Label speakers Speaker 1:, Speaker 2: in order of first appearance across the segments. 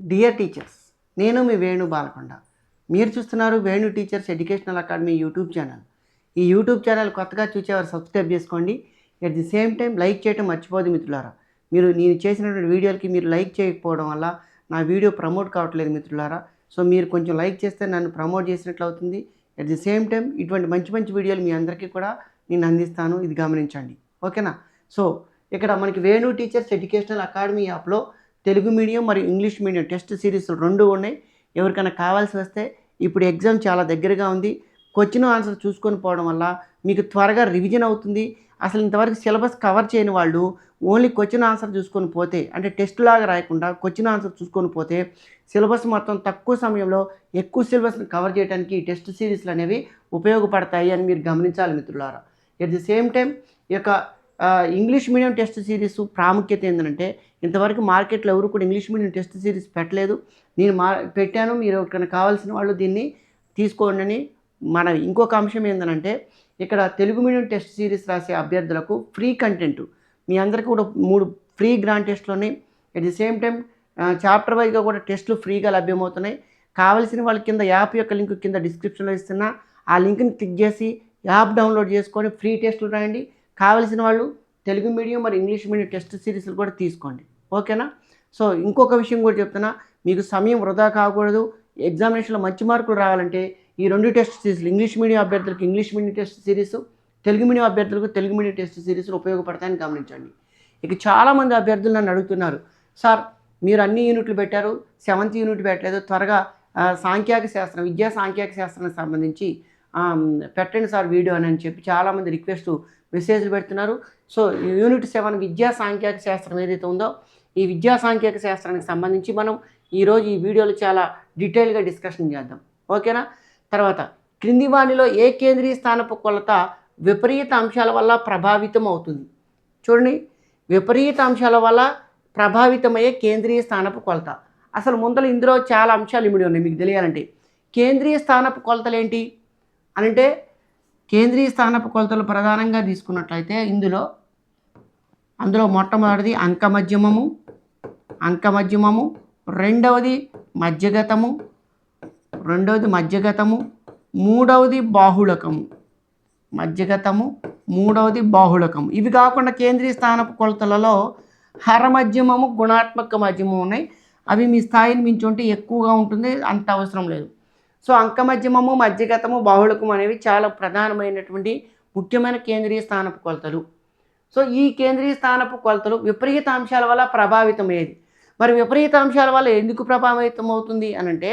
Speaker 1: Dear teachers నేను మీ వేణు బాలకొండ. మీరు చూస్తున్నారు Venu teachers educational academy YouTube channel ఈ యూట్యూబ్ ఛానల్ కొత్తగా చూసేవారు సబ్స్క్రైబ్ చేసుకోండి. At the same time like చేయడం మర్చిపోదు మిత్రులారా. మీరు నేను చేసినటువంటి వీడియోలకి మీరు లైక్ చేయకపోవడం వల్ల నా వీడియో ప్రమోట్ కావట్లేదు మిత్రులారా. సో మీరు కొంచెం లైక్ చేస్తే నన్ను ప్రమోట్ చేసినట్లు అవుతుంది. ఎట్ ది సేమ్ టైం ఇటువంటి మంచి మంచి వీడియోలు మీ అందరికీ కూడా నేను అందిస్తాను. ఇది గమనించండి. ఓకేనా సో ఇక్కడ మనకి వేణు టీచర్స్ ఎడ్యుకేషనల్ అకాడమీ యాప్లో తెలుగు మీడియం మరియు ఇంగ్లీష్ మీడియం టెస్ట్ సిరీస్ రెండు ఉన్నాయి. ఎవరికైనా కావాల్సి వస్తే ఇప్పుడు ఎగ్జామ్ చాలా దగ్గరగా ఉంది. క్వశ్చన్ ఆన్సర్ చూసుకొని పోవడం వల్ల మీకు త్వరగా రివిజన్ అవుతుంది. అసలు ఇంతవరకు సిలబస్ కవర్ చేయని వాళ్ళు ఓన్లీ క్వశ్చన్ ఆన్సర్ చూసుకొని పోతే అంటే టెస్ట్ లాగా రాయకుండా క్వశ్చన్ ఆన్సర్ చూసుకొని పోతే సిలబస్ మొత్తం తక్కువ సమయంలో ఎక్కువ సిలబస్ని కవర్ చేయడానికి ఈ టెస్ట్ సిరీస్లు అనేవి ఉపయోగపడతాయి అని మీరు గమనించాలి మిత్రులారా. ఎట్ ది సేమ్ టైం ఈ యొక్క ఇంగ్లీష్ మీడియం టెస్ట్ సిరీస్ ప్రాముఖ్యత ఏంటంటే ఇంతవరకు మార్కెట్లో ఎవరు కూడా ఇంగ్లీష్ మీడియం టెస్ట్ సిరీస్ పెట్టలేదు. నేను మా పెట్టాను మీరు ఎవరికైనా కావాల్సిన వాళ్ళు దీన్ని తీసుకోండి అని మన ఇంకొక అంశం ఏంటంటే ఇక్కడ తెలుగు మీడియం టెస్ట్ సిరీస్ రాసే అభ్యర్థులకు ఫ్రీ కంటెంట్. మీ అందరికీ కూడా మూడు ఫ్రీ గ్రాండ్ టెస్ట్లు ఉన్నాయి. At the same time chapter వైజ్గా కూడా టెస్టులు ఫ్రీగా లభ్యమవుతున్నాయి. కావలసిన వాళ్ళ కింద యాప్ యొక్క లింక్ కింద డిస్క్రిప్షన్లో ఇస్తున్నా. ఆ లింక్ని క్లిక్ చేసి యాప్ డౌన్లోడ్ చేసుకొని ఫ్రీ టెస్టులు రాయండి. కావలసిన వాళ్ళు తెలుగు మీడియం మరి ఇంగ్లీష్ మీడియం టెస్ట్ సిరీస్లు కూడా తీసుకోండి. ఓకేనా? సో ఇంకొక విషయం కూడా చెప్తున్నా. మీకు సమయం వృధా కాకూడదు. ఎగ్జామినేషన్లో మంచి మార్కులు రావాలంటే ఈ రెండు టెస్ట్ సిరీస్లు ఇంగ్లీష్ మీడియం అభ్యర్థులకు English medium test series Telugu medium అభ్యర్థులకు తెలుగు మీడియం టెస్ట్ సిరీస్లు ఉపయోగపడతాయని గమనించండి. ఇక చాలామంది అభ్యర్థులు నన్ను అడుగుతున్నారు సార్ మీరు అన్ని యూనిట్లు పెట్టారు సెవెంత్ యూనిట్ పెట్టలేదు త్వరగా సాంఖ్యాక శాస్త్రం విద్యా సాంఖ్యాక శాస్త్రానికి సంబంధించి పెట్టండి సార్ వీడియో అని అని చెప్పి చాలామంది రిక్వెస్ట్ మెసేజ్లు పెడుతున్నారు. సో ఈ యూనిట్ సెవెన్ విద్యా సాంఖ్యాక శాస్త్రం ఏదైతే ఉందో ఈ విద్యా సాంఖ్యాక శాస్త్రానికి సంబంధించి మనం ఈరోజు ఈ వీడియోలో చాలా డీటెయిల్గా డిస్కషన్ చేద్దాం. ఓకేనా? తర్వాత క్రింది వాణిలో ఏ కేంద్రీయ స్థానపు కొలత విపరీత అంశాల వల్ల ప్రభావితం అవుతుంది? చూడండి విపరీత అంశాల వల్ల ప్రభావితమయ్యే కేంద్రీయ స్థానపు కొలత. అసలు ముందర ఇందులో చాలా అంశాలు ఇమిడి ఉన్నాయి. మీకు తెలియాలంటే కేంద్రీయ స్థానపు కొలతలు ఏంటి? అనంటే కేంద్రీయ స్థానపు కొలతలు ప్రధానంగా తీసుకున్నట్లయితే ఇందులో అందులో మొట్టమొదటిది అంకమధ్యమము అంకమధ్యమము రెండవది మధ్యగతము రెండవది మధ్యగతము మూడవది బాహుళకము. మధ్యగతము మూడవది బాహుళకము. ఇవి కాకుండా కేంద్రీయ స్థానపు కొలతలలో హరమధ్యమము గుణాత్మక మధ్యమం ఉన్నాయి. అవి మీ స్థాయిని మించుంటే ఎక్కువగా ఉంటుంది అంత అవసరం లేదు. సో అంకమధ్యమము మధ్యగతము బాహుళకము అనేవి చాలా ప్రధానమైనటువంటి ముఖ్యమైన కేంద్రీయ స్థానపు కొలతలు. సో ఈ కేంద్రీయ స్థానపు కొలతలు విపరీత అంశాల వల్ల ప్రభావితమయ్యేది. మరి విపరీత అంశాల వల్ల ఎందుకు ప్రభావితం అవుతుంది అనంటే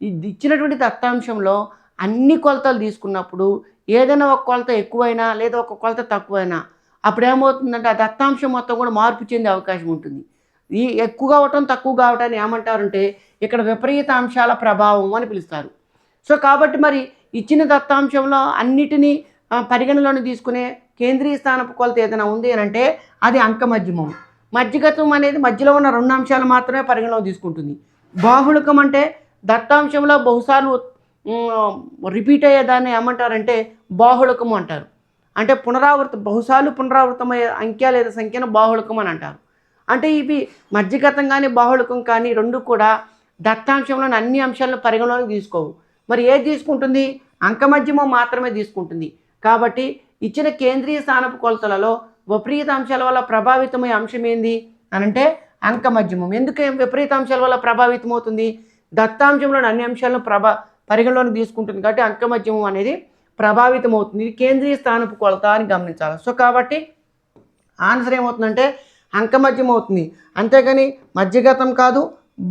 Speaker 1: ఇది ఇచ్చినటువంటి దత్తాంశంలో అన్ని కొలతలు తీసుకున్నప్పుడు ఏదైనా ఒక కొలత ఎక్కువైనా లేదా ఒక కొలత తక్కువైనా అప్పుడు ఏమవుతుందంటే ఆ దత్తాంశం మొత్తం కూడా మార్పు చెందే అవకాశం ఉంటుంది. ఈ ఎక్కువ కావటం తక్కువ కావటాన్ని ఏమంటారంటే ఇక్కడ విపరీత అంశాల ప్రభావం అని పిలుస్తారు. సో కాబట్టి మరి ఇచ్చిన దత్తాంశంలో అన్నిటినీ పరిగణలోని తీసుకునే కేంద్రీయ స్థానపు కొలత ఏదైనా ఉంది అని అంటే అది అంకమధ్యమం. మధ్యగతం అనేది మధ్యలో ఉన్న రెండు అంశాలు మాత్రమే పరిగణలో తీసుకుంటుంది. బాహుళకం అంటే దత్తాంశంలో బహుసార్లు రిపీట్ అయ్యేదాన్ని ఏమంటారంటే బాహుళకము అంటారు. అంటే పునరావృత బహుసార్లు పునరావృతమయ్యే అంకె లేదా సంఖ్యను బాహుళకం అని అంటారు. అంటే ఇవి మధ్యగతం కానీ బాహుళకం కానీ రెండు కూడా దత్తాంశంలోని అన్ని అంశాలను పరిగణలోకి తీసుకోవు. మరి ఏది తీసుకుంటుంది? అంకమధ్యమం మాత్రమే తీసుకుంటుంది. కాబట్టి ఇచ్చిన కేంద్రీయ స్థానపు కొలతలలో విపరీత అంశాల వల్ల ప్రభావితమయ్యే అంశం ఏంది? అని అంటే అంకమధ్యమం. ఎందుకు విపరీత అంశాల వల్ల ప్రభావితం అవుతుంది దత్తాంశంలోని అన్ని అంశాలను ప్రభా పరిగణలోకి తీసుకుంటుంది కాబట్టి అంకమధ్యమం అనేది ప్రభావితం అవుతుంది ఇది కేంద్రీయ స్థానపు కొలత అని గమనించాలి. సో కాబట్టి ఆన్సర్ ఏమవుతుందంటే అంకమద్యం అవుతుంది అంతేగాని మధ్యగతం కాదు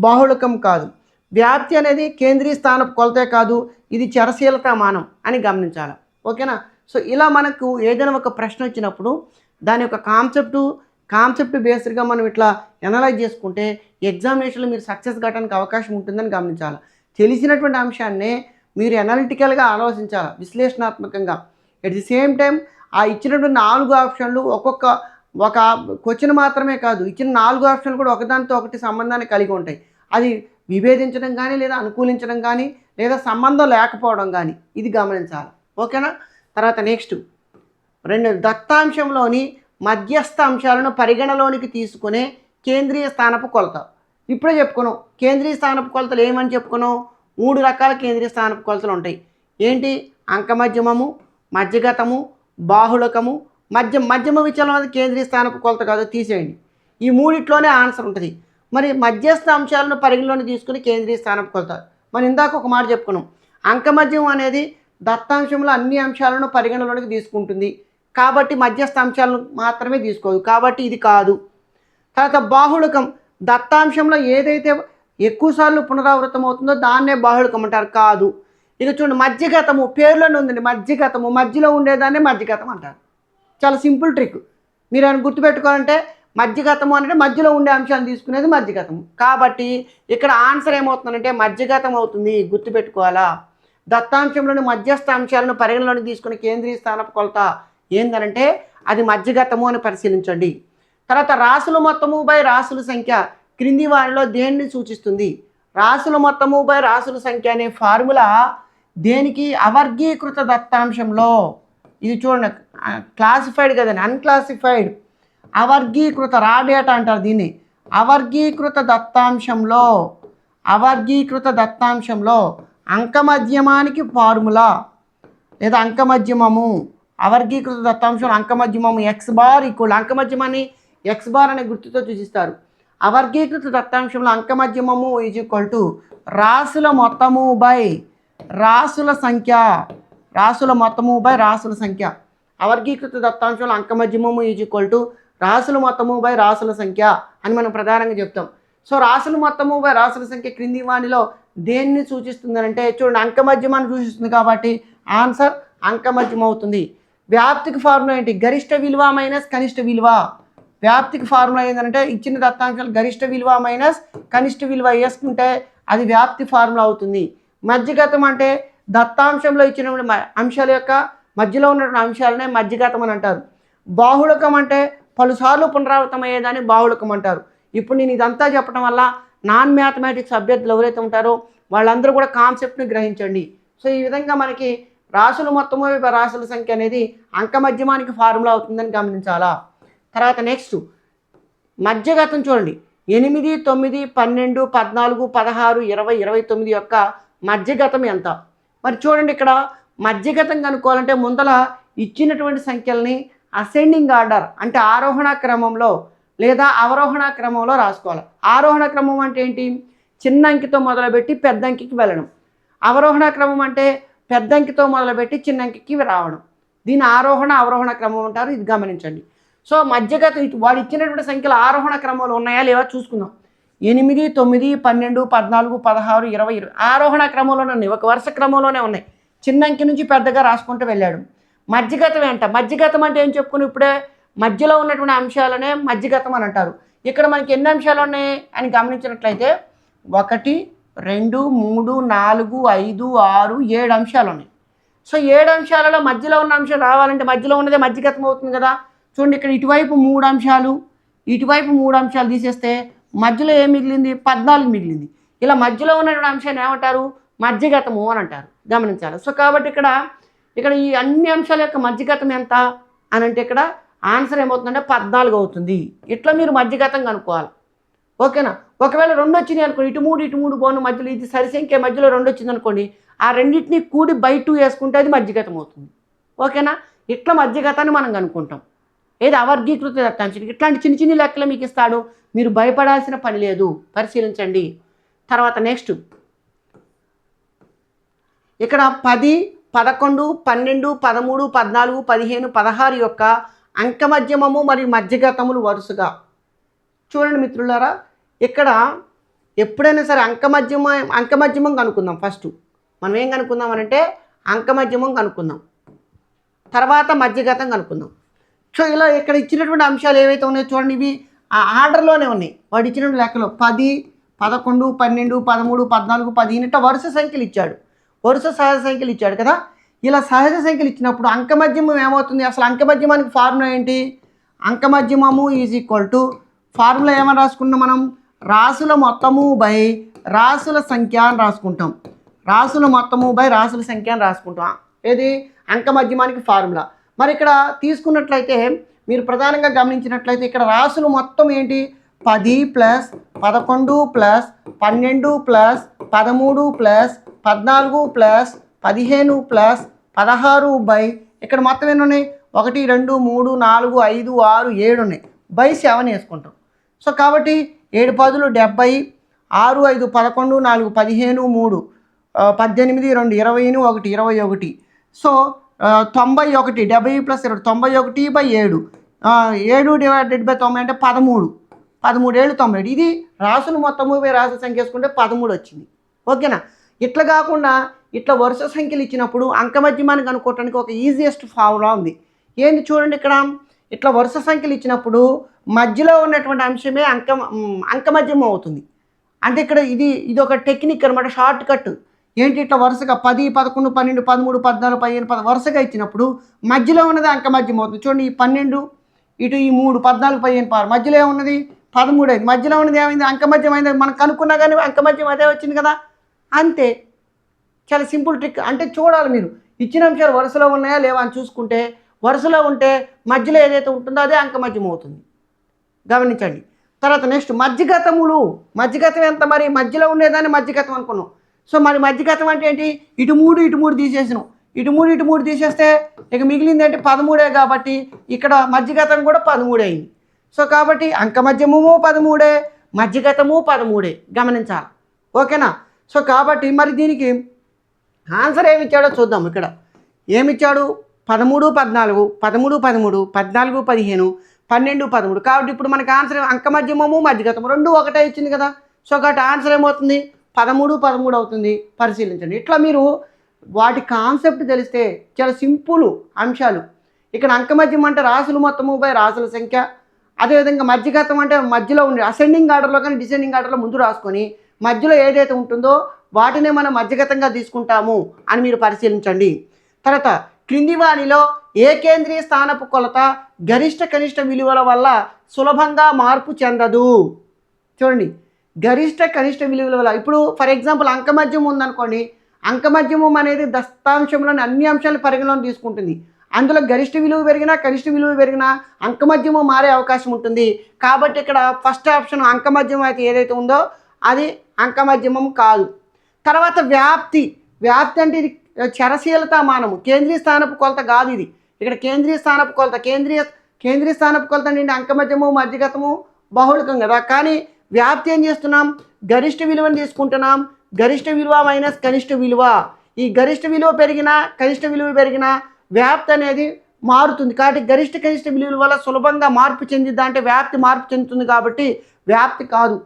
Speaker 1: బాహుళకం కాదు. వ్యాప్తి అనేది కేంద్రీయ స్థానపు కొలతే కాదు ఇది చరశీలత మానం అని గమనించాలి. ఓకేనా? సో ఇలా మనకు ఏదైనా ఒక ప్రశ్న వచ్చినప్పుడు దాని యొక్క కాన్సెప్టు కాన్సెప్ట్ బేస్డ్గా మనం ఇట్లా ఎనలైజ్ చేసుకుంటే ఎగ్జామినేషన్లో మీరు సక్సెస్ కావడానికి అవకాశం ఉంటుందని గమనించాలి. తెలిసినటువంటి అంశాన్ని మీరు ఎనాలిటికల్గా ఆలోచించాలి విశ్లేషణాత్మకంగా. ఎట్ ది సేమ్ టైం ఆ ఇచ్చినటువంటి నాలుగు ఆప్షన్లు ఒక్కొక్క ఒక క్వశ్చన్ మాత్రమే కాదు ఇచ్చిన నాలుగు ఆప్షన్లు కూడా ఒకదానితో ఒకటి సంబంధాన్ని కలిగి ఉంటాయి. అది విభేదించడం కానీ లేదా అనుకూలించడం కానీ లేదా సంబంధం లేకపోవడం కానీ ఇది గమనించాలి. ఓకేనా? తర్వాత నెక్స్ట్. రెండు దత్తాంశంలోని మధ్యస్థ అంశాలను పరిగణలోనికి తీసుకునే కేంద్రీయ స్థానపు కొలత. ఇప్పుడే చెప్పుకున్నాం కేంద్రీయ స్థానపు కొలతలు ఏమని చెప్పుకున్నాం? మూడు రకాల కేంద్రీయ స్థానపు కొలతలు ఉంటాయి. ఏంటి? అంకమధ్యమము మధ్యగతము బాహుళకము మధ్య మధ్యమ విచలనం అనేది కేంద్రీయ స్థానపు కొలత కాదు తీసేయండి. ఈ మూడిట్లోనే ఆన్సర్ ఉంటుంది. మరి మధ్యస్థ అంశాలను పరిగణలోకి తీసుకుని కేంద్రీయ స్థానపు కొలత. మనం ఇందాక ఒక మాట చెప్పుకున్నాం. అంకమధ్యం అనేది దత్తాంశంలో అన్ని అంశాలను పరిగణలోనికి తీసుకుంటుంది. కాబట్టి మధ్యస్థ అంశాలను మాత్రమే తీసుకోదు. కాబట్టి ఇది కాదు. తర్వాత బాహుళకం. దత్తాంశంలో ఏదైతే ఎక్కువసార్లు పునరావృతం అవుతుందో దాన్నే బాహుళకం అంటారు. కాదు. ఇక చూడండి మధ్యగతము. పేర్లోనే ఉందండి. మధ్యగతము. మధ్యలో ఉండేదాన్నే మధ్యగతం అంటారు. చాలా సింపుల్ ట్రిక్. మీరు ఆయన గుర్తుపెట్టుకోవాలంటే మధ్యగతము అంటే మధ్యలో ఉండే అంశాన్ని తీసుకునేది మధ్యగతము. కాబట్టి ఇక్కడ ఆన్సర్ ఏమవుతుందంటే మధ్యగతం అవుతుంది. గుర్తుపెట్టుకోవాలా? దత్తాంశంలోని మధ్యస్థ అంశాలను పరిగణలోకి తీసుకుని కేంద్రీయ స్థానపు కొలత ఏందనంటే అది మధ్యగతము అని పరిశీలించండి. తర్వాత రాసుల మొత్తము బై రాసుల సంఖ్య క్రింది వారిలో దేన్ని సూచిస్తుంది? రాసుల మొత్తము బై రాసుల సంఖ్య అనే ఫార్ములా దేనికి? అవర్గీకృత దత్తాంశంలో. ఇది చూడండి క్లాసిఫైడ్ కదండి అన్క్లాసిఫైడ్ అవర్గీకృత రా డేటా అంటారు దీన్ని. అవర్గీకృత దత్తాంశంలో అవర్గీకృత దత్తాంశంలో అంకమధ్యమానికి ఫార్ములా లేదా అంకమధ్యమము. అవర్గీకృత దత్తాంశం అంకమధ్యమము ఎక్స్ బార్ ఈక్వల్ అంకమధ్యమాన్ని ఎక్స్ బార్ అనే గుర్తుతో సూచిస్తారు అవర్గీకృత దత్తాంశంలో అంకమధ్యమము ఈజ్ ఈక్వల్ టు రాసుల మొత్తము బై రాసుల సంఖ్య. రాసుల మొత్తము బై రాసుల సంఖ్య. అవర్గీకృత దత్తాంశంలో అంకమధ్యమము ఈజ్ ఈక్వల్ టు రాసుల మొత్తము బై రాసుల సంఖ్య అని మనం ప్రధానంగా చెప్తాం. సో రాసుల మొత్తము బై రాసుల సంఖ్య క్రింది వాణిలో దేన్ని సూచిస్తుందంటే చూడండి అంకమధ్యమాన్ని సూచిస్తుంది కాబట్టి ఆన్సర్ అంకమధ్యం అవుతుంది. వ్యాప్తికి ఫార్ములా ఏంటి? గరిష్ట విలువ మైనస్ కనిష్ట విలువ. వ్యాప్తికి ఫార్ములా ఏంటంటే ఇచ్చిన దత్తాంశాలు గరిష్ట విలువ మైనస్ కనిష్ట విలువ వేసుకుంటే అది వ్యాప్తి ఫార్ములా అవుతుంది. మధ్యగతం అంటే దత్తాంశంలో ఇచ్చిన మ- అంశాల యొక్క మధ్యలో ఉన్నటువంటి అంశాలనే మధ్యగతం అని అంటారు. బాహుళకం అంటే పలుసార్లు పునరావృతం అయ్యేదాన్ని బాహుళకం అంటారు. ఇప్పుడు నేను ఇదంతా చెప్పడం వల్ల నాన్ మ్యాథమెటిక్స్ అభ్యర్థులు ఎవరైతే ఉంటారో వాళ్ళందరూ కూడా కాన్సెప్ట్ని గ్రహించండి. సో ఈ విధంగా మనకి రాసులు మొత్తము రాసుల సంఖ్య అనేది అంక మధ్యమానికి ఫార్ములా అవుతుందని గమనించాలా? తర్వాత నెక్స్ట్ మధ్యగతం చూడండి. ఎనిమిది తొమ్మిది పన్నెండు పద్నాలుగు పదహారు ఇరవై ఇరవై తొమ్మిది యొక్క మధ్యగతం ఎంత? మరి చూడండి ఇక్కడ మధ్యగతం కనుక్కోవాలంటే ముందల ఇచ్చినటువంటి సంఖ్యల్ని అసెండింగ్ ఆర్డర్ అంటే ఆరోహణ క్రమంలో లేదా అవరోహణ క్రమంలో రాసుకోవాలి. ఆరోహణ క్రమం అంటే ఏంటి? చిన్న అంకితో మొదలుపెట్టి పెద్ద అంకికి వెళ్ళడం. అవరోహణ క్రమం అంటే పెద్ద అంకితో మొదలుపెట్టి చిన్న అంకికి రావడం. దీని ఆరోహణ అవరోహణ క్రమం అంటారు. ఇది గమనించండి. సో మధ్యగత వాడు ఇచ్చినటువంటి సంఖ్యలు ఆరోహణ క్రమంలో ఉన్నాయా లేవా చూసుకుందాం. ఎనిమిది తొమ్మిది పన్నెండు పద్నాలుగు పదహారు ఇరవై ఇరవై. ఆరోహణ క్రమంలోనే ఉన్నాయి. ఒక వరుస క్రమంలోనే ఉన్నాయి. చిన్న అంకి నుంచి పెద్దగా రాసుకుంటూ వెళ్ళాడు. మధ్యగతం ఏంట? మధ్యగతం అంటే ఏం చెప్పుకుని ఇప్పుడే మధ్యలో ఉన్నటువంటి అంశాలనే మధ్యగతం అని అంటారు. ఇక్కడ మనకి ఎన్ని అంశాలు ఉన్నాయి అని గమనించినట్లయితే ఒకటి రెండు మూడు నాలుగు ఐదు ఆరు ఏడు అంశాలు ఉన్నాయి. సో ఏడు అంశాలలో మధ్యలో ఉన్న అంశం రావాలంటే మధ్యలో ఉన్నదే మధ్యగతం అవుతుంది కదా. చూడండి ఇక్కడ ఇటువైపు మూడు అంశాలు ఇటువైపు మూడు అంశాలు తీసేస్తే మధ్యలో ఏం మిగిలింది? పద్నాలుగు మిగిలింది. ఇలా మధ్యలో ఉన్నటువంటి అంశాన్ని ఏమంటారు? మధ్యగతము అని అంటారు. గమనించాలి. సో కాబట్టి ఇక్కడ ఇక్కడ ఈ అన్ని అంశాల యొక్క మధ్యగతం ఎంత అని అంటే ఇక్కడ ఆన్సర్ ఏమవుతుందంటే పద్నాలుగు అవుతుంది. ఇట్లా మీరు మధ్యగతం కనుక్కోవాలి. ఓకేనా? ఒకవేళ రెండు వచ్చినాయి అనుకోండి ఇటు మూడు ఇటు మూడు బోను మధ్యలో ఇది సరిసంఖ్య మధ్యలో రెండు వచ్చింది అనుకోండి ఆ రెండింటిని కూడి బై టూ వేసుకుంటే అది మధ్యగతం అవుతుంది. ఓకేనా? ఇట్లా మధ్యగతాన్ని మనం కనుక్కుంటాం. ఏది అవర్గీకృత దత్తాంశం ఇట్లాంటి చిన్న చిన్న లెక్కలు మీకు ఇస్తాడు. మీరు భయపడాల్సిన పని లేదు. పరిశీలించండి. తర్వాత నెక్స్ట్ ఇక్కడ పది పదకొండు పన్నెండు పదమూడు పద్నాలుగు పదిహేను పదహారు యొక్క అంకమధ్యమము మరియు మధ్యగతములు వరుసగా. చూడండి మిత్రులారా ఇక్కడ ఎప్పుడైనా సరే అంకమధ్యమ అంకమధ్యమం కనుక్కుందాం ఫస్ట్ మనం ఏం కనుక్కుందాం అంటే అంకమధ్యమం కనుక్కుందాం. తర్వాత మధ్యగతం కనుక్కుందాం. సో ఇలా ఇక్కడ ఇచ్చినటువంటి అంశాలు ఏవైతే ఉన్నాయో చూడండి ఇవి ఆ ఆర్డర్లోనే ఉన్నాయి. వాడు ఇచ్చినటువంటి లెక్కలో పది పదకొండు పన్నెండు పదమూడు పద్నాలుగు పదిహేను ఇట్లా వరుస సంఖ్యలు ఇచ్చాడు. వరుస సహజ సంఖ్యలు ఇచ్చాడు కదా? ఇలా సహజ సంఖ్యలు ఇచ్చినప్పుడు అంకమధ్యమం ఏమవుతుంది? అసలు అంకమధ్యమానికి ఫార్ములా ఏంటి? అంకమధ్యమము ఈజ్ ఈక్వల్ టు ఫార్ములా ఏమని రాసుకున్నాం మనం? రాసుల మొత్తము బై రాసుల సంఖ్య అని రాసుకుంటాం. రాసుల మొత్తము బై రాసుల సంఖ్య అని రాసుకుంటాం. ఏది? అంకమధ్యమానికి ఫార్ములా. మరి ఇక్కడ తీసుకున్నట్లయితే మీరు ప్రధానంగా గమనించినట్లయితే ఇక్కడ రాసులు మొత్తం ఏంటి? పది ప్లస్ పదకొండు ప్లస్ పన్నెండు ప్లస్ పదమూడు ప్లస్ పద్నాలుగు ప్లస్ పదిహేను ప్లస్ పదహారు బై ఇక్కడ మొత్తం ఎన్ని ఉన్నాయి? ఒకటి రెండు మూడు నాలుగు ఐదు ఆరు ఏడు ఉన్నాయి. బై సెవెన్ వేసుకుంటాం. సో కాబట్టి ఏడు పదులు డెబ్బై ఆరు ఐదు పదకొండు నాలుగు పదిహేను మూడు పద్దెనిమిది రెండు ఇరవైను ఒకటి ఇరవై ఒకటి. సో తొంభై ఒకటి డెబ్బై ప్లస్ ఇరవై తొంభై ఒకటి బై ఏడు. ఏడు డివైడెడ్ బై తొంభై అంటే పదమూడు. పదమూడు ఏళ్ళు తొంభై. ఏడు ఇది రాసులు మొత్తము రాసుల సంఖ్య వేసుకుంటే పదమూడు వచ్చింది. ఓకేనా? ఇట్లా కాకుండా ఇట్లా వరుస సంఖ్యలు ఇచ్చినప్పుడు అంకమధ్యమాన్ని కనుక్కోవటానికి ఒక ఈజియెస్ట్ ఫార్ములా ఉంది. ఏంది చూడండి ఇక్కడ. ఇట్లా వరుస సంఖ్యలు ఇచ్చినప్పుడు మధ్యలో ఉన్నటువంటి అంశమే అంక అంకమధ్యమం అవుతుంది. అంటే ఇక్కడ ఇది ఇది ఒక టెక్నిక్ అనమాట షార్ట్ కట్. ఏంటి ఇట్లా వరుసగా పది పదకొండు పన్నెండు పదమూడు పద్నాలుగు పదిహేను పది వరుసగా ఇచ్చినప్పుడు మధ్యలో ఉన్నది అంకమధ్యం అవుతుంది చూడండి ఈ పన్నెండు ఇటు ఈ మూడు పద్నాలుగు పదిహేను పారు మధ్యలో ఏమున్నది? పదమూడు అయింది. మధ్యలో ఉన్నది ఏమైంది? అంకమధ్యం అయింది మనం కనుక్కున్నా కానీ అంకమధ్యం అదే వచ్చింది కదా. అంతే. చాలా సింపుల్ ట్రిక్. అంటే చూడాలి మీరు. ఇచ్చిన అంశాలు వరుసలో ఉన్నాయా? లేవా? అని చూసుకుంటే వరుసలో ఉంటే మధ్యలో ఏదైతే ఉంటుందో అదే అంకమధ్యం అవుతుంది గమనించండి. తర్వాత నెక్స్ట్ మధ్యగతములు. మధ్యగతం ఎంత మరి? మధ్యలో ఉండేదాన్ని మధ్యగతం అనుకున్నాం. సో మరి మధ్యగతం అంటే ఏంటి? ఇటు మూడు ఇటు మూడు తీసేసినాం. ఇటు మూడు ఇటు మూడు తీసేస్తే ఇక మిగిలింది అంటే పదమూడే కాబట్టి ఇక్కడ మధ్యగతం కూడా పదమూడే అయింది. సో కాబట్టి అంక మధ్యమము పదమూడే మధ్యగతము పదమూడే. గమనించాలి. ఓకేనా? సో కాబట్టి మరి దీనికి ఆన్సర్ ఏమి ఇచ్చాడో చూద్దాం ఇక్కడ. ఏమిచ్చాడు? పదమూడు పద్నాలుగు పదమూడు పదమూడు పద్నాలుగు పదిహేను పన్నెండు పదమూడు. కాబట్టి ఇప్పుడు మనకి ఆన్సర్ అంక మధ్యమము మధ్యగతము రెండు ఒకటే ఇచ్చింది కదా. సో కాబట్టి ఆన్సర్ ఏమవుతుంది? పదమూడు పదమూడు అవుతుంది పరిశీలించండి. ఇట్లా మీరు వాటి కాన్సెప్ట్ తెలిస్తే చాలా సింపుల్ అంశాలు. ఇక్కడ అంకమధ్యం అంటే రాసులు మొత్తము బై రాసుల సంఖ్య. అదేవిధంగా మధ్యగతం అంటే మధ్యలో ఉండే అసెండింగ్ ఆర్డర్లో కానీ డిసెండింగ్ ఆర్డర్లో ముందు రాసుకొని మధ్యలో ఏదైతే ఉంటుందో వాటినే మనం మధ్యగతంగా తీసుకుంటాము అని మీరు పరిశీలించండి. తర్వాత క్రింది వాణిలో ఏ కేంద్రీయ స్థానపు కొలత గరిష్ట కనిష్ట విలువల వల్ల సులభంగా మార్పు చెందదు. చూడండి. గరిష్ట కనిష్ట విలువల వల్ల. ఇప్పుడు ఫర్ ఎగ్జాంపుల్ అంకమద్యం ఉందనుకోండి. అంకమధ్యమం అనేది దస్తాంశంలోని అన్ని అంశాలు పరిగణలోకి తీసుకుంటుంది. అందులో గరిష్ట విలువ పెరిగినా కనిష్ట విలువ పెరిగినా అంకమధ్యమం మారే అవకాశం ఉంటుంది. కాబట్టి ఇక్కడ ఫస్ట్ ఆప్షన్ అంకమధ్యమం అయితే ఏదైతే ఉందో అది అంకమధ్యమం కాదు. తర్వాత వ్యాప్తి. వ్యాప్తి అంటే ఇది చరశీలత మానము. కేంద్రీయ స్థానపు కొలత కాదు ఇది. ఇక్కడ కేంద్రీయ స్థానపు కొలత కేంద్రీయ కేంద్రీయ స్థానపు కొలత అంటే అంకమద్యము మధ్యగతము బహుళకం కదా. కానీ వ్యాప్తి ఏం చేస్తున్నాం? గరిష్ట విలువను తీసుకుంటున్నాం. గరిష్ట విలువ మైనస్ కనిష్ట విలువ. ఈ గరిష్ట విలువ పెరిగినా కనిష్ట విలువ పెరిగినా వ్యాప్తి అనేది మారుతుంది. కాబట్టి గరిష్ట కనిష్ట విలువల వల్ల సులభంగా మార్పు చెందిద్దా అంటే వ్యాప్తి మార్పు చెందుతుంది కాబట్టి వ్యాప్తి కాదు.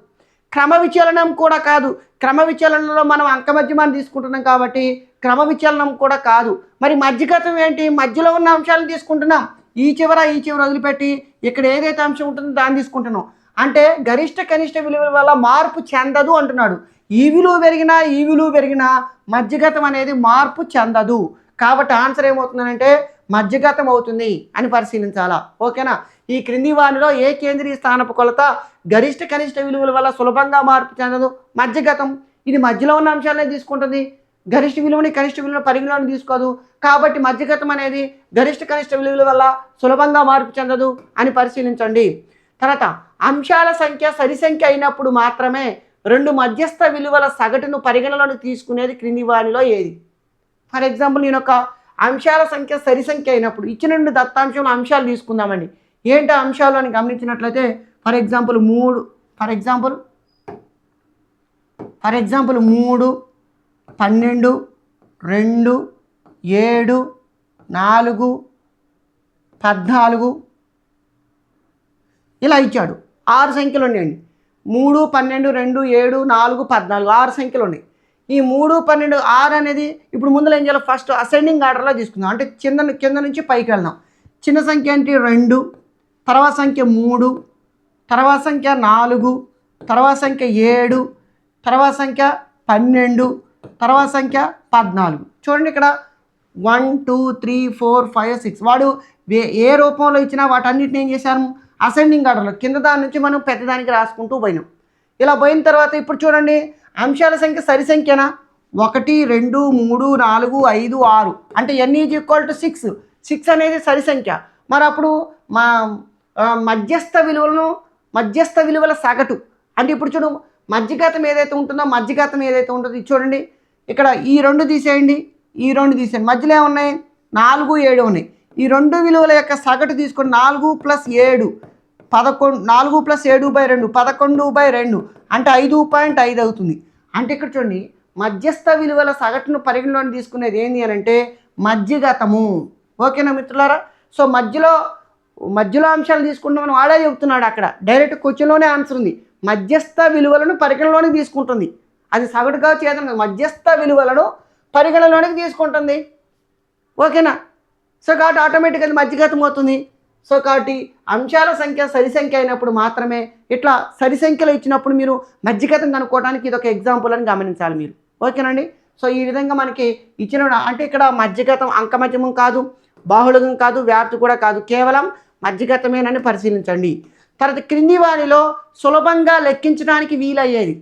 Speaker 1: క్రమ విచలనం కూడా కాదు. క్రమ విచలనంలో మనం అంకమధ్యమాన్ని తీసుకుంటున్నాం కాబట్టి క్రమ విచలనం కూడా కాదు. మరి మధ్యగతం ఏంటి? మధ్యలో ఉన్న అంశాలను తీసుకుంటున్నాం. ఈ చివర ఈ చివర వదిలిపెట్టి ఇక్కడ ఏదైతే అంశం ఉంటుందో దాన్ని తీసుకుంటున్నాం. అంటే గరిష్ట కనిష్ట విలువల వల్ల మార్పు చెందదు అంటున్నాడు. ఈ విలువ పెరిగినా ఈ విలువ పెరిగినా మధ్యగతం అనేది మార్పు చెందదు. కాబట్టి ఆన్సర్ ఏమవుతుందంటే మధ్యగతం అవుతుంది అని పరిశీలించాలా? ఓకేనా? ఈ క్రింది వానిలో ఏ కేంద్రీయ స్థానపు కొలత గరిష్ట కనిష్ట విలువల వల్ల సులభంగా మార్పు చెందదు? మధ్యగతం. ఇది మధ్యలో ఉన్న అంశాలనే తీసుకుంటుంది. గరిష్ట విలువని కనిష్ట విలువను పరిగణలోని తీసుకోదు. కాబట్టి మధ్యగతం అనేది గరిష్ట కనిష్ట విలువల వల్ల సులభంగా మార్పు చెందదు అని పరిశీలించండి. తర్వాత అంశాల సంఖ్య సరి సంఖ్య అయినప్పుడు మాత్రమే రెండు మధ్యస్థ విలువల సగటును పరిగణలోకి తీసుకునేది క్రింది వానిలో ఏది? ఫర్ ఎగ్జాంపుల్ నేను ఒక అంశాల సంఖ్య సరి సంఖ్య అయినప్పుడు ఇచ్చిన రెండు దత్తాంశంలో అంశాలు తీసుకుందామండి. ఏంటి అంశాలు అని గమనించినట్లయితే ఫర్ ఎగ్జాంపుల్ మూడు ఫర్ ఎగ్జాంపుల్ ఫర్ ఎగ్జాంపుల్ మూడు పన్నెండు రెండు ఏడు నాలుగు పద్నాలుగు ఇలా ఇచ్చాడు. ఆరు సంఖ్యలు ఉన్నాయండి మూడు పన్నెండు రెండు ఏడు నాలుగు పద్నాలుగు ఆరు సంఖ్యలు ఉన్నాయి. ఈ మూడు పన్నెండు ఆరు అనేది ఇప్పుడు ముందులో ఏం చేయాలి? ఫస్ట్ అసెండింగ్ ఆర్డర్లో తీసుకుందాం. అంటే కింద కింద నుంచి పైకి వెళ్దాం. చిన్న సంఖ్య ఏంటి? రెండు తర్వాత సంఖ్య మూడు తర్వాత సంఖ్య నాలుగు తర్వాత సంఖ్య ఏడు తర్వాత సంఖ్య పన్నెండు తర్వాత సంఖ్య పద్నాలుగు. చూడండి ఇక్కడ one two three four five six వాడు ఏ రూపంలో ఇచ్చినా వాటన్నిటిని ఏం చేశాము అసెండింగ్ ఆర్డర్లో. కింద దాని నుంచి మనం పెద్దదానికి రాసుకుంటూ పోయినాం. ఇలా పోయిన తర్వాత ఇప్పుడు చూడండి అంశాల సంఖ్య సరి సంఖ్యనా? ఒకటి రెండు మూడు నాలుగు ఐదు ఆరు. అంటే n is equal to six six అనేది సరి సంఖ్య. మరి అప్పుడు మా మధ్యస్థ విలువలను మధ్యస్థ విలువల సగటు. అంటే ఇప్పుడు చూడు మధ్యగతం ఏదైతే ఉంటుందో మధ్యగతం ఏదైతే ఉంటుందో చూడండి. ఇక్కడ ఈ రెండు తీసేయండి. ఈ రెండు తీసేయండి. మధ్యలో ఏమున్నాయి? నాలుగు ఏడు ఉన్నాయి. ఈ రెండు విలువల యొక్క సగటు తీసుకొని నాలుగు ప్లస్ ఏడు పదకొండు నాలుగు ప్లస్ ఏడు బై రెండు పదకొండు బై రెండు అంటే ఐదు పాయింట్ ఐదు అవుతుంది. అంటే ఇక్కడ చూడండి మధ్యస్థ విలువల సగటును పరిగణలోకి తీసుకునేది ఏంటి అని అంటే మధ్యగతము. ఓకేనా మిత్రులారా? సో మధ్యలో మధ్యలో అంశాలు తీసుకుంటామని వాడే చెబుతున్నాడు అక్కడ. డైరెక్ట్ క్వశ్చన్లోనే ఆన్సర్ ఉంది. మధ్యస్థ విలువలను పరిగణలోనికి తీసుకుంటుంది. అది సగటుగా చేతన మధ్యస్థ విలువలను పరిగణలోనికి తీసుకుంటుంది. ఓకేనా? సో కాబట్టి ఆటోమేటిక్గా అది మధ్యగతం అవుతుంది సో కాబట్టి అంశాల సంఖ్య సరి సంఖ్య అయినప్పుడు మాత్రమే ఇట్లా సరి సంఖ్యలో ఇచ్చినప్పుడు మీరు మధ్యగతం కనుక్కోవడానికి ఇది ఒక ఎగ్జాంపుల్ అని గమనించాలి మీరు. ఓకేనండి? సో ఈ విధంగా మనకి ఇచ్చిన అంటే ఇక్కడ మధ్యగతం అంకమధ్యమం కాదు బాహుళగం కాదు వ్యాప్తి కూడా కాదు. కేవలం మధ్యగతమేనని పరిశీలించండి. తర్వాత క్రింది వారిలో సులభంగా లెక్కించడానికి వీలయ్యేది.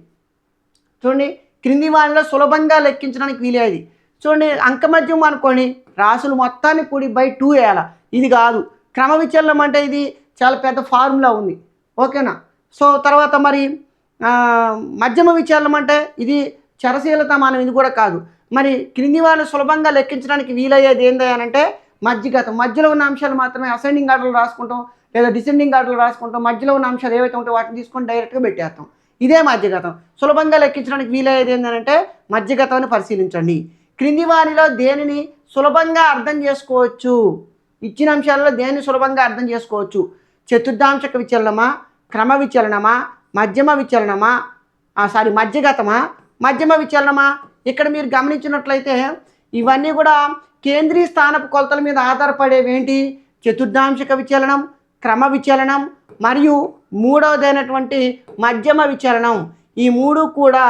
Speaker 1: చూడండి క్రింది వారిలో సులభంగా లెక్కించడానికి వీలయ్యేది. చూడండి అంకమద్యం అనుకోండి రాసులు మొత్తాన్ని కూడి బై టూ వేయాల. ఇది కాదు. క్రమ విచలనం అంటే ఇది చాలా పెద్ద ఫార్ములా ఉంది. ఓకేనా? సో తర్వాత మరి మధ్యమ విచలనం అంటే ఇది చరశీలత మనం ఇది కూడా కాదు. మరి క్రింది వాళ్ళు సులభంగా లెక్కించడానికి వీలయ్యేది ఏంది అని అంటే మధ్యగతం. మధ్యలో ఉన్న అంశాలు మాత్రమే అసెండింగ్ ఆర్డర్లు రాసుకుంటాం లేదా డిసెండింగ్ ఆర్డర్లు రాసుకుంటాం. మధ్యలో ఉన్న అంశాలు ఏవైతే ఉంటాయో వాటిని తీసుకొని డైరెక్ట్గా పెట్టేస్తాం. ఇదే మధ్యగతం. సులభంగా లెక్కించడానికి వీలయ్యేది ఏంటంటే మధ్యగతాన్ని పరిశీలించండి. క్రింది వారిలో దేనిని సులభంగా అర్థం చేసుకోవచ్చు? ఇచ్చిన అంశాలలో దేన్ని సులభంగా అర్థం చేసుకోవచ్చు? చతుర్థాంశక విచలనమా? క్రమ విచలనమా? మధ్యమ విచలనమా? సారీ మధ్యగతమా? మధ్యమ విచలనమా? ఇక్కడ మీరు గమనించినట్లయితే ఇవన్నీ కూడా కేంద్రీయ స్థానపు కొలతల మీద ఆధారపడేవి ఏంటి? చతుర్థాంశక విచలనం క్రమ విచలనం మరియు మూడవదైనటువంటి మధ్యమ విచలనం. ఈ మూడు కూడా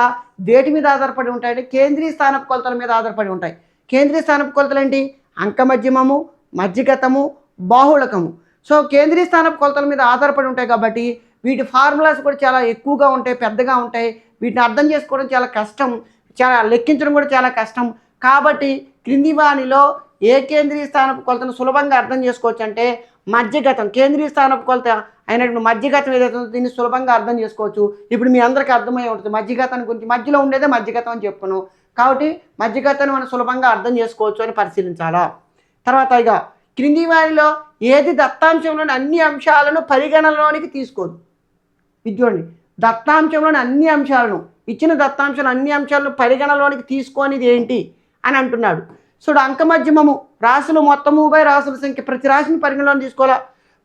Speaker 1: దేటి మీద ఆధారపడి ఉంటాయంటే కేంద్రీయ స్థానపు కొలతల మీద ఆధారపడి ఉంటాయి. కేంద్రీయ స్థానపు కొలతలు ఏంటి అంకమధ్యమము మధ్యగతము బాహుళకము. సో కేంద్రీయ స్థానపు కొలతల మీద ఆధారపడి ఉంటాయి కాబట్టి వీటి ఫార్ములాస్ కూడా చాలా ఎక్కువగా ఉంటాయి పెద్దగా ఉంటాయి. వీటిని అర్థం చేసుకోవడం చాలా కష్టం చాలా లెక్కించడం కూడా చాలా కష్టం. కాబట్టి క్రింది వాణిలో ఏ కేంద్రీయ స్థానపు కొలతను సులభంగా అర్థం చేసుకోవచ్చు అంటే మధ్యగతం కేంద్రీయ స్థానపు కొలత అయినటువంటి మధ్యగతం ఏదైతే ఉందో దీన్ని సులభంగా అర్థం చేసుకోవచ్చు. ఇప్పుడు మీ అందరికీ అర్థమై ఉంటుంది మధ్యగతం గురించి. మధ్యలో ఉండేదే మధ్యగతం అని చెప్పను కాబట్టి మధ్యగతాన్ని మనం సులభంగా అర్థం చేసుకోవచ్చు అని పరిశీలించాలా? తర్వాత ఇక క్రింది వారిలో ఏది దత్తాంశంలోని అన్ని అంశాలను పరిగణనలోనికి తీసుకోదు. ఇది దత్తాంశంలోని అన్ని అంశాలను ఇచ్చిన దత్తాంశంలో అన్ని అంశాలను పరిగణలోనికి తీసుకొనిది ఏంటి అని అంటున్నాడు. చూడు అంకమధ్యమము రాసులు మొత్తము బై రాసుల సంఖ్య. ప్రతి రాశిని పరిగణలోకి తీసుకోవాలి?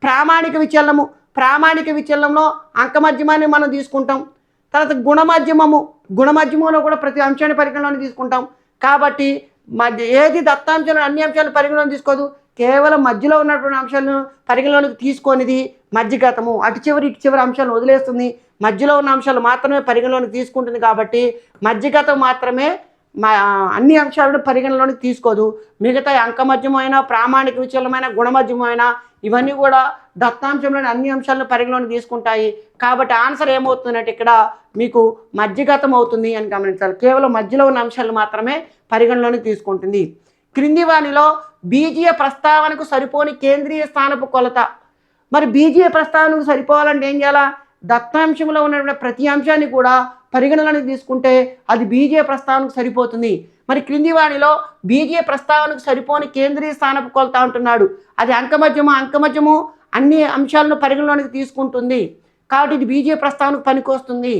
Speaker 1: ప్రామాణిక విచలనము. ప్రామాణిక విచలనంలో అంకమధ్యమాన్ని మనం తీసుకుంటాం. తర్వాత గుణమధ్యమము. గుణమధ్యమంలో కూడా ప్రతి అంశాన్ని పరిగణలోకి తీసుకుంటాం. కాబట్టి మధ్య ఏది దత్తాంశాలు అన్ని అంశాలు పరిగణలోకి తీసుకోదు. కేవలం మధ్యలో ఉన్నటువంటి అంశాలను పరిగణలోకి తీసుకొనిది మధ్యగతము. అటు చివరి ఇటు చివరి అంశాలను వదిలేస్తుంది. మధ్యలో ఉన్న అంశాలు మాత్రమే పరిగణలోకి తీసుకుంటుంది కాబట్టి మధ్యగతం మాత్రమే మా అన్ని అంశాలను పరిగణలోనికి తీసుకోదు. మిగతా అంకమద్యమైన ప్రామాణిక విచలమైన గుణమద్యమైన ఇవన్నీ కూడా దత్తాంశంలోని అన్ని అంశాలను పరిగణలోకి తీసుకుంటాయి. కాబట్టి ఆన్సర్ ఏమవుతుందంటే ఇక్కడ మీకు మధ్యగతం అవుతుంది అని గమనించాలి. కేవలం మధ్యలో ఉన్న అంశాలు మాత్రమే పరిగణలోకి తీసుకుంటుంది. క్రింది వాణిలో బీజీయ ప్రస్తావనకు సరిపోని కేంద్రీయ స్థానపు కొలత. మరి బీజీయ ప్రస్తావనకు సరిపోవాలంటే ఏం చేయాలా? దత్తాంశంలో ఉన్నటువంటి ప్రతి అంశాన్ని కూడా పరిగణలోకి తీసుకుంటే అది బీజే ప్రస్తావనకు సరిపోతుంది. మరి క్రింది వాణిలో బీజే ప్రస్తావనకు సరిపోని కేంద్రీయ స్థానపు కొలత అంటున్నాడు. అది అంకమధ్యము అంకమధ్యము అన్ని అంశాలను పరిగణలోనికి తీసుకుంటుంది. కాబట్టి ఇది బీజే ప్రస్తావనకు పనికొస్తుంది.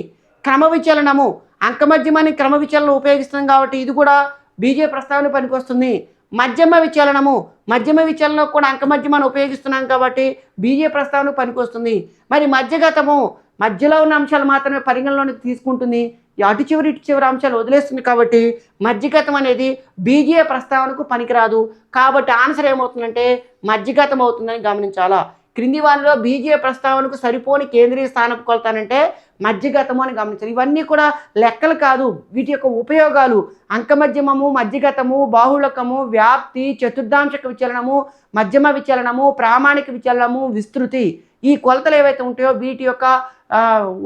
Speaker 1: క్రమ విచలనము అంకమధ్యమాన్ని క్రమ విచలనం ఉపయోగిస్తుంది కాబట్టి ఇది కూడా బీజే ప్రస్తావన పనికొస్తుంది. మధ్యమ విచలనము మధ్యమ విచలనం కూడా అంకమధ్యమాన్ని ఉపయోగిస్తున్నాం కాబట్టి బీజే ప్రస్తావన పనికొస్తుంది. మరి మధ్యగతము మధ్యలో ఉన్న అంశాలు మాత్రమే పరిగణలోనికి తీసుకుంటుంది. అటు చివరి ఇటు చివరి అంశాలు వదిలేస్తుంది కాబట్టి మధ్యగతం అనేది బీజీఏ ప్రస్తావనకు పనికిరాదు. కాబట్టి ఆన్సర్ ఏమవుతుందంటే మధ్యగతం అవుతుందని గమనించాలా. క్రింది వారిలో బీజీఏ ప్రస్తావనకు సరిపోని కేంద్రీయ స్థానపు కొలతానంటే మధ్యగతము అని గమనించాలి. ఇవన్నీ కూడా లెక్కలు కాదు. వీటి యొక్క ఉపయోగాలు అంకమధ్యమము మధ్యగతము బాహుళకము వ్యాప్తి చతుర్థాంశక విచలనము మధ్యమ విచలనము ప్రామాణిక విచలనము విస్తృతి. ఈ కొలతలు ఏవైతే ఉంటాయో వీటి యొక్క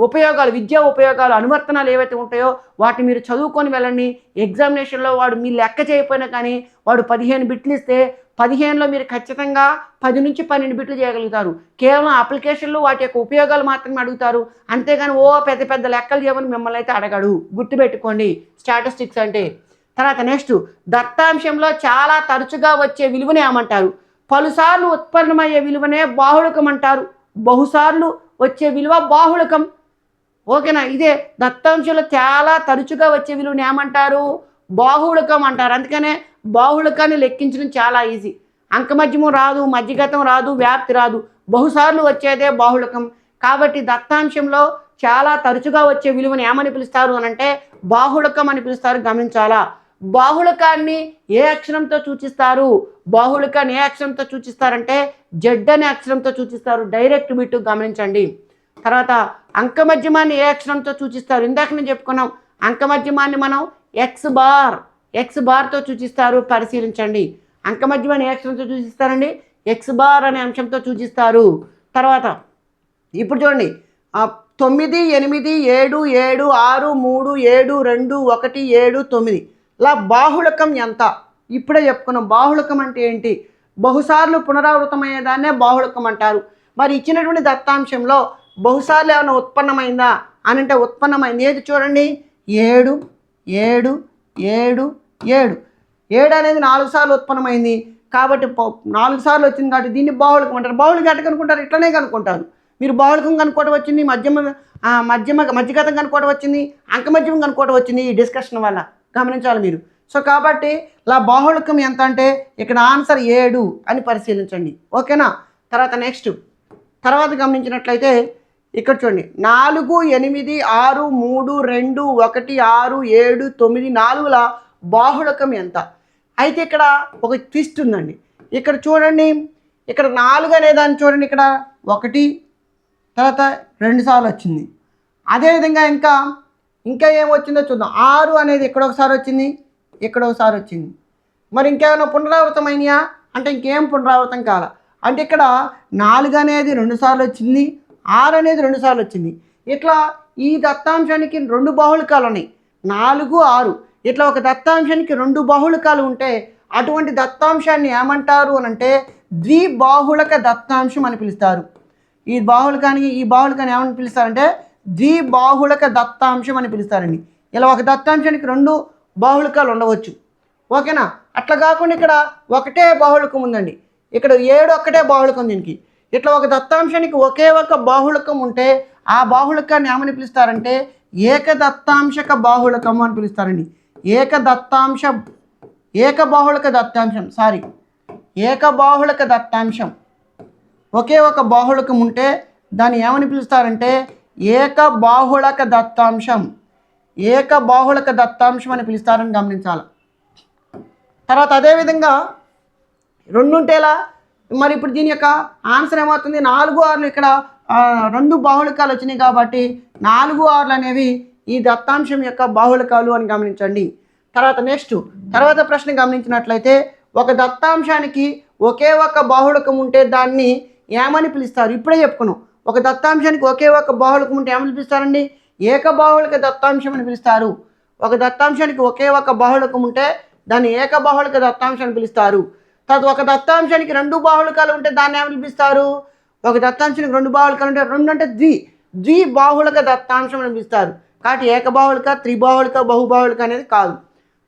Speaker 1: ఉపయోగాలు విద్యా ఉపయోగాలు అనువర్తనాలు ఏవైతే ఉంటాయో వాటిని మీరు చదువుకొని వెళ్ళండి. ఎగ్జామినేషన్లో వాడు మీ లెక్క చేయకపోయినా కానీ వాడు పదిహేను బిట్లు ఇస్తే పదిహేనులో మీరు ఖచ్చితంగా పది నుంచి పన్నెండు బిట్లు చేయగలుగుతారు. కేవలం అప్లికేషన్లు వాటి యొక్క ఉపయోగాలు మాత్రమే అడుగుతారు. అంతేగాని ఓ పెద్ద పెద్ద లెక్కలు చేయమని మిమ్మల్ని అయితే అడగడు. గుర్తుపెట్టుకోండి. స్టాటిస్టిక్స్ అంటే తర్వాత నెక్స్ట్ దత్తాంశంలో చాలా తరచుగా వచ్చే విలువనే ఏమంటారు? పలుసార్లు ఉత్పన్నమయ్యే విలువనే బాహుళకం అంటారు. బహుసార్లు వచ్చే విలువ బాహుళకం. ఓకేనా? ఇదే దత్తాంశంలో చాలా తరచుగా వచ్చే విలువని ఏమంటారు? బాహుళకం అంటారు. అందుకనే బాహుళకాన్ని లెక్కించడం చాలా ఈజీ. అంకమధ్యము రాదు మధ్యగతం రాదు వ్యాప్తి రాదు. బహుసార్లు వచ్చేదే బాహుళకం. కాబట్టి దత్తాంశంలో చాలా తరచుగా వచ్చే విలువను ఏమని పిలుస్తారు అని అంటే బాహుళకం అని పిలుస్తారు. గమనించాలా? బాహుళకాన్ని ఏ అక్షరంతో సూచిస్తారు? బాహుళకాన్ని ఏ అక్షరంతో సూచిస్తారంటే జెడ్ అనే అక్షరంతో సూచిస్తారు. డైరెక్ట్ మీటు గమనించండి. తర్వాత అంకమధ్యమాన్ని ఏ అక్షరంతో సూచిస్తారు? ఇందాక నేను చెప్పుకున్నాం. అంకమధ్యమాన్ని మనం ఎక్స్ బార్ ఎక్స్ బార్తో సూచిస్తారు. పరిశీలించండి. అంకమధ్యమాన్ని ఏ అక్షరంతో సూచిస్తారండి? ఎక్స్ బార్ అనే అంశంతో సూచిస్తారు. తర్వాత ఇప్పుడు చూడండి. తొమ్మిది ఎనిమిది ఏడు ఏడు ఆరు మూడు ఏడు రెండు ఒకటి ఏడు తొమ్మిది. ఇలా బాహుళకం ఎంత? ఇప్పుడే చెప్పుకున్నాం. బాహుళకం అంటే ఏంటి? బహుసార్లు పునరావృతమయ్యేదాన్నే బాహుళకం అంటారు. మరి ఇచ్చినటువంటి దత్తాంశంలో బహుసార్లు ఏమైనా ఉత్పన్నమైందా? అని అంటే ఉత్పన్నమైంది. ఏది చూడండి? ఏడు ఏడు ఏడు ఏడు. ఏడు అనేది నాలుగు సార్లు ఉత్పన్నమైంది. కాబట్టి నాలుగు సార్లు వచ్చింది కాబట్టి దీన్ని బాహుళకం అంటారు. బాహుళకం ఎట్ట కనుక్కుంటారు? ఇట్లనే కనుక్కుంటారు. మీరు బాహుళకం కనుక్కోవడం వచ్చింది మధ్యమ మధ్యమ మధ్యగతం కనుక్కోవడం వచ్చింది అంకమధ్యం కనుక్కోవడం వచ్చింది. ఈ డిస్కషన్ వల్ల గమనించాలి మీరు. సో కాబట్టి లా బాహుళకం ఎంత అంటే ఇక్కడ ఆన్సర్ ఏడు అని పరిశీలించండి. ఓకేనా? తర్వాత నెక్స్ట్. తర్వాత గమనించినట్లయితే ఇక్కడ చూడండి. నాలుగు ఎనిమిది ఆరు మూడు రెండు ఒకటి ఆరు ఏడు తొమ్మిది నాలుగుల బాహుళకం ఎంత? అయితే ఇక్కడ ఒక ట్విస్ట్ ఉందండి. ఇక్కడ చూడండి. ఇక్కడ నాలుగు అనే దాన్ని చూడండి ఇక్కడ. ఒకటి తర్వాత రెండు సార్లు వచ్చింది. అదేవిధంగా ఇంకా ఇంకా ఏమొచ్చిందో చూద్దాం. ఆరు అనేది ఇక్కడ ఒకసారి వచ్చింది? ఇక్కడ ఒకసారి వచ్చింది? మరి ఇంకేమైనా పునరావృతమైనయా అంటే ఇంకేం పునరావృతం కాల. అంటే ఇక్కడ నాలుగు అనేది రెండుసార్లు వచ్చింది ఆరు అనేది రెండు సార్లు వచ్చింది. ఇట్లా ఈ దత్తాంశానికి రెండు బాహుళకాలు ఉన్నాయి. నాలుగు ఆరు. ఇట్లా ఒక దత్తాంశానికి రెండు బాహుళకాలు ఉంటే అటువంటి దత్తాంశాన్ని ఏమంటారు అని అంటే ద్విబాహుళక దత్తాంశం అని పిలుస్తారు. ఈ బాహుళకానికి ఈ బాహుళకాన్ని ఏమని పిలుస్తారంటే ద్విబాహుళక దత్తాంశం అని పిలుస్తారండి. ఇలా ఒక దత్తాంశానికి రెండు బాహుళకాలు ఉండవచ్చు. ఓకేనా? అట్లా కాకుండా ఇక్కడ ఒకటే బాహుళకం ఉందండి. ఇక్కడ ఏడు ఒక్కటే బాహుళకం దీనికి. ఇట్లా ఒక దత్తాంశానికి ఒకే ఒక బాహుళకం ఉంటే ఆ బాహుళకాన్ని ఏమని పిలుస్తారంటే ఏకదత్తాంశక బాహుళకం అని పిలుస్తారండి. ఏకదత్తాంశ ఏకబాహుళక దత్తాంశం సారీ ఏక బాహుళక దత్తాంశం. ఒకే ఒక బాహుళకం ఉంటే దాన్ని ఏమని పిలుస్తారంటే ఏక బాహుళక దత్తాంశం ఏక బాహుళక దత్తాంశం అని పిలుస్తారని గమనించాలి. తర్వాత అదేవిధంగా రెండు ఉంటేలా మరి ఇప్పుడు దీని యొక్క ఆన్సర్ ఏమవుతుంది? నాలుగు ఆరులు ఇక్కడ రెండు బాహుళకాలు వచ్చినాయి కాబట్టి నాలుగు ఆరులు అనేవి ఈ దత్తాంశం యొక్క బాహుళకాలు అని గమనించండి. తర్వాత నెక్స్ట్ తర్వాత ప్రశ్న గమనించినట్లయితే ఒక దత్తాంశానికి ఒకే ఒక బాహుళకం ఉంటే దాన్ని ఏమని పిలుస్తారు? ఇప్పుడే చెప్పుకున్నాం. ఒక దత్తాంశానికి ఒకే ఒక బాహుళకం ఉంటే ఏమని పిలుస్తారండి? ఏకబాహుళిక దత్తాంశం అని పిలుస్తారు. ఒక దత్తాంశానికి ఒకే ఒక బాహుళకం ఉంటే దాన్ని ఏకబాహుళిక దత్తాంశం అని పిలుస్తారు. తర్వాత ఒక దత్తాంశానికి రెండు బాహుళకాలు ఉంటే దాన్ని ఏమని పిలుస్తారు? ఒక దత్తాంశానికి రెండు బాహుళకాలు ఉంటే రెండు అంటే ద్వి. ద్విబాహుళక దత్తాంశం అని పిలుస్తారు. కాబట్టి ఏకబాహుళక త్రిబాహుళిక బహుబాహుళిక అనేది కాదు.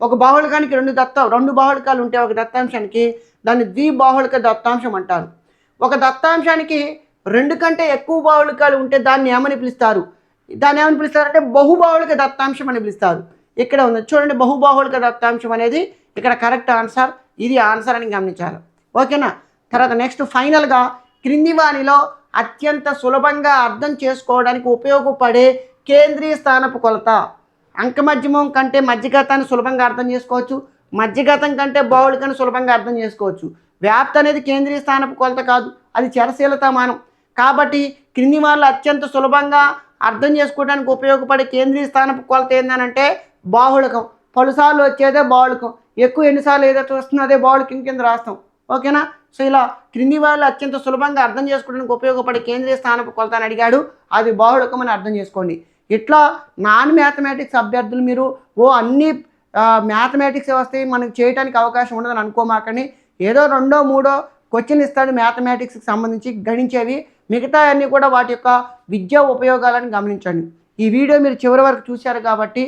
Speaker 1: ఒక బాహుళకానికి రెండు దత్త రెండు బాహుళకాలు ఉంటే ఒక దత్తాంశానికి దాన్ని ద్విబాహుళక దత్తాంశం అంటారు. ఒక దత్తాంశానికి రెండు కంటే ఎక్కువ బాహుళకాలు ఉంటే దాన్ని ఏమని పిలుస్తారు? దాన్ని ఏమని పిలుస్తారంటే బహుబాహుళక దత్తాంశం అని పిలుస్తారు. ఇక్కడ ఉంది చూడండి బహుబాహుళిక దత్తాంశం అనేది ఇక్కడ కరెక్ట్ ఆన్సర్ ఇది ఆన్సర్ అని గమనించాలి. ఓకేనా? తర్వాత నెక్స్ట్ ఫైనల్గా క్రింది వాణిలో అత్యంత సులభంగా అర్థం చేసుకోవడానికి ఉపయోగపడే కేంద్రీయ స్థానపు కొలత. అంకమధ్యమం కంటే మధ్యగతాన్ని సులభంగా అర్థం చేసుకోవచ్చు. మధ్యగతం కంటే బావులికను సులభంగా అర్థం చేసుకోవచ్చు. వ్యాప్తి అనేది కేంద్రీయ స్థానపు కొలత కాదు అది చరశీలత మానం కాబట్టి క్రింది వాళ్ళు అత్యంత సులభంగా అర్థం చేసుకోవడానికి ఉపయోగపడే కేంద్రీయ స్థానపు కొలత ఏంటంటే బాహుళకం. పలుసార్లు వచ్చేదే బాహుళకం. ఎక్కువ ఎన్నిసార్లు ఏదైతే వస్తుందో అదే బాహుళకం కింద రాస్తాం. ఓకేనా? సో ఇలా క్రింది వాళ్ళు అత్యంత సులభంగా అర్థం చేసుకోవడానికి ఉపయోగపడే కేంద్రీయ స్థానపు కొలత అని అడిగాడు. అది బాహుళకం అని అర్థం చేసుకోండి. ఇట్లా నాన్ మ్యాథమెటిక్స్ అభ్యర్థులు మీరు ఓ అన్ని మ్యాథమెటిక్స్ వస్తాయి మనకు చేయడానికి అవకాశం ఉండదని అనుకోమాకండి. ఏదో రెండో మూడో క్వశ్చన్ ఇస్తాడు మ్యాథమెటిక్స్కి సంబంధించి గణించేవి. మిగతా అన్నీ కూడా వాటి యొక్క విద్యా ఉపయోగాలను గమనించండి. ఈ వీడియో మీరు చివరి వరకు చూశారు కాబట్టి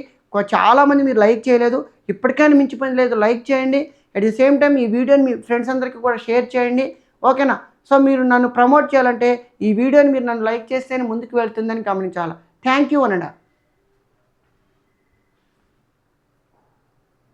Speaker 1: చాలామంది మీరు లైక్ చేయలేదు. ఇప్పటికైనా మించి పని లేదు. లైక్ చేయండి. అట్ ది సేమ్ టైం ఈ వీడియోని మీ ఫ్రెండ్స్ అందరికీ కూడా షేర్ చేయండి. ఓకేనా? సో మీరు నన్ను ప్రమోట్ చేయాలంటే ఈ వీడియోని మీరు నన్ను లైక్ చేస్తేనే ముందుకు వెళ్తుందని గమనించాలి. Thank you అనడా.